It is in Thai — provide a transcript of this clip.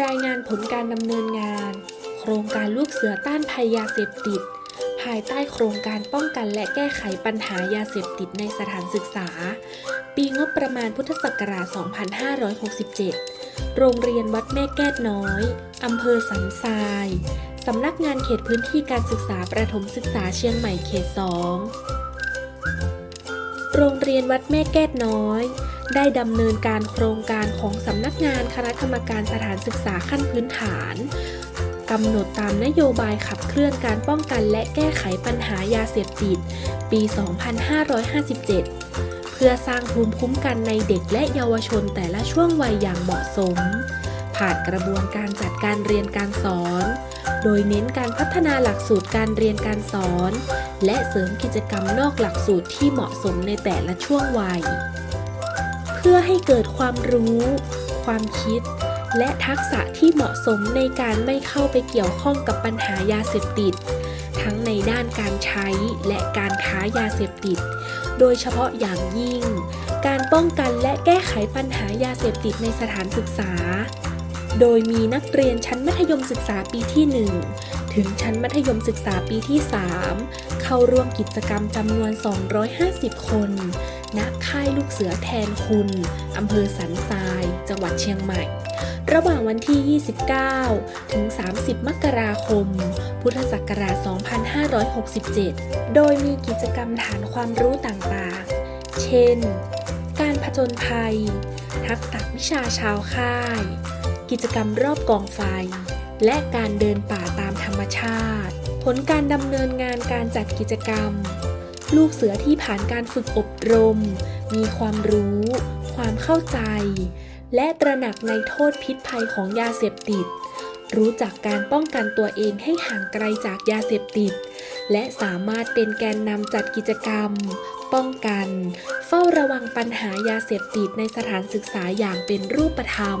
รายงานผลการดำเนินงาน โครงการลูกเสือต้านภัยยาเสพติด ภายใต้โครงการป้องกันและแก้ไขปัญหายาเสพติดในสถานศึกษา ปีงบประมาณพุทธศักราช 2567 โรงเรียนวัดแม่แก้วน้อยอำเภอสันทรายสำนักงานเขตพื้นที่การศึกษาประถมศึกษาเชียงใหม่เขต 2 โรงเรียนวัดแม่แก้วน้อย ได้ดำเนินการโครงการของสำนักงานคณะกรรมการสถานศึกษาขั้นพื้นฐานกำหนดตามนโยบายขับเคลื่อนการป้องกันและแก้ไขปัญหายาเสพติด ปี 2557 เพื่อสร้างภูมิคุ้มกันในเด็กและเยาวชนแต่ละช่วงวัยอย่างเหมาะสม ผ่านกระบวนการจัดการเรียนการสอน โดยเน้นการพัฒนาหลักสูตรการเรียนการสอน และเสริมกิจกรรมนอกหลักสูตรที่เหมาะสมในแต่ละช่วงวัย พื่อให้เกิดความรู้ ความคิด และทักษะที่เหมาะสมในการไม่เข้าไปเกี่ยวข้องกับปัญหายาเสพติด ทั้งในด้านการใช้และการค้ายาเสพติด โดยเฉพาะอย่างยิ่ง การป้องกันและแก้ไขปัญหายาเสพติดในสถานศึกษา โดยมีนักเรียนชั้นมัธยมศึกษาปีที่ 1 ถึงชั้นมัธยมศึกษาปีที่ 3 เข้าร่วมกิจกรรมจำนวน 250 คน ณ ค่ายลูกเสือแทนคุณ อำเภอสันทราย จังหวัดเชียงใหม่ ระหว่างวันที่ 29 ถึง 30 มกราคม พุทธศักราช 2567 โดยมีกิจกรรมฐานความรู้ต่างๆ เช่น การผจญภัย ทักษะวิชาชาวค่าย กิจกรรมรอบกองไฟ และการเดินป่าตามธรรมชาติ ผลการดำเนินงานการจัดกิจกรรม ลูกเสือที่ผ่านการฝึกอบรม มีความรู้ ความเข้าใจ และตระหนักในโทษพิษภัยของยาเสพติด รู้จักการป้องกันตัวเองให้ห่างไกลจากยาเสพติด และสามารถเป็นแกนนำจัดกิจกรรม ป้องกัน เฝ้าระวังปัญหายาเสพติดในสถานศึกษาอย่างเป็นรูปธรรม